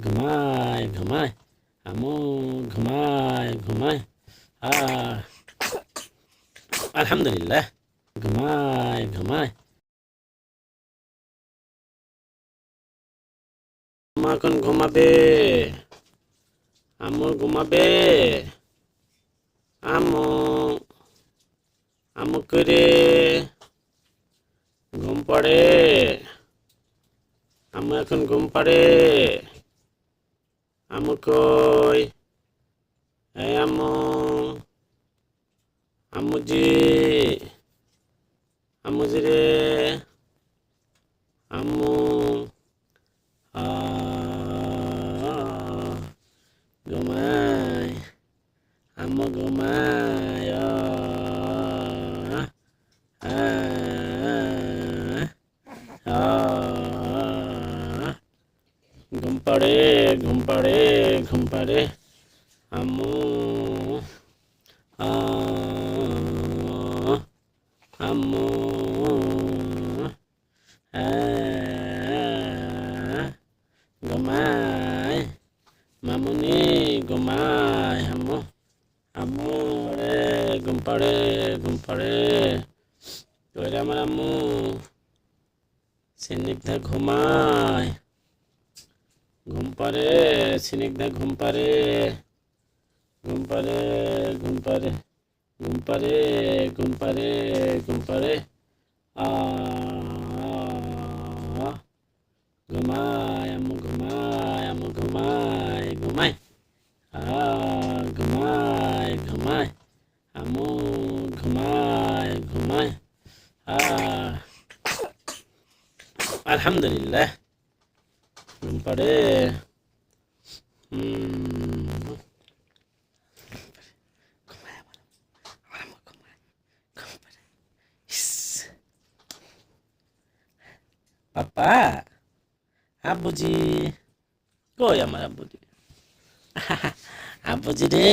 ঘুমায় ঘুমায়। আমু ঘুমায় ঘুমায়। আহ। আলহামদুলিল্লাহ। ঘুমায় ঘুমায়। এখন ঘুমাবে? আমু ঘুমাবে? আমু আমু করে। ঘুম পড়ে? আমু এখন ঘুম পাড়ে? আমু কই এই আমু আমুজি আমুজি রে আমু আ ঘুমাই আমু ঘুমাই আ আ আ ঘুম পাড়ে ঘুম পাড়ে ঘুম পাড়ে আমু আমু আ ঘুমায় মামুনি ঘুমায় আমু আমু রে ঘুম পাড়ে ঘুম পাড়ে তোরে আমার আম্মু? সিনিগ্ধা ঘুমায় ঘুম পারে সিনিগ্ধা ঘুম পারে। ঘুম পারে ঘুম পারে ঘুম পারে ঘুম পারে ঘুম পারে। আ ঘুমায় আম্মু ঘুমায় আম্মু, ঘুমায় ঘুমায় আ ঘুমায় ঘুমায় আম্মু ঘুমায় ঘুমায় আ আলহামদুলিল্লাহ ঘুম পাড়ে হুম পাপা আব্বুজি কই আমার আব্বুজি আব্বুজি রে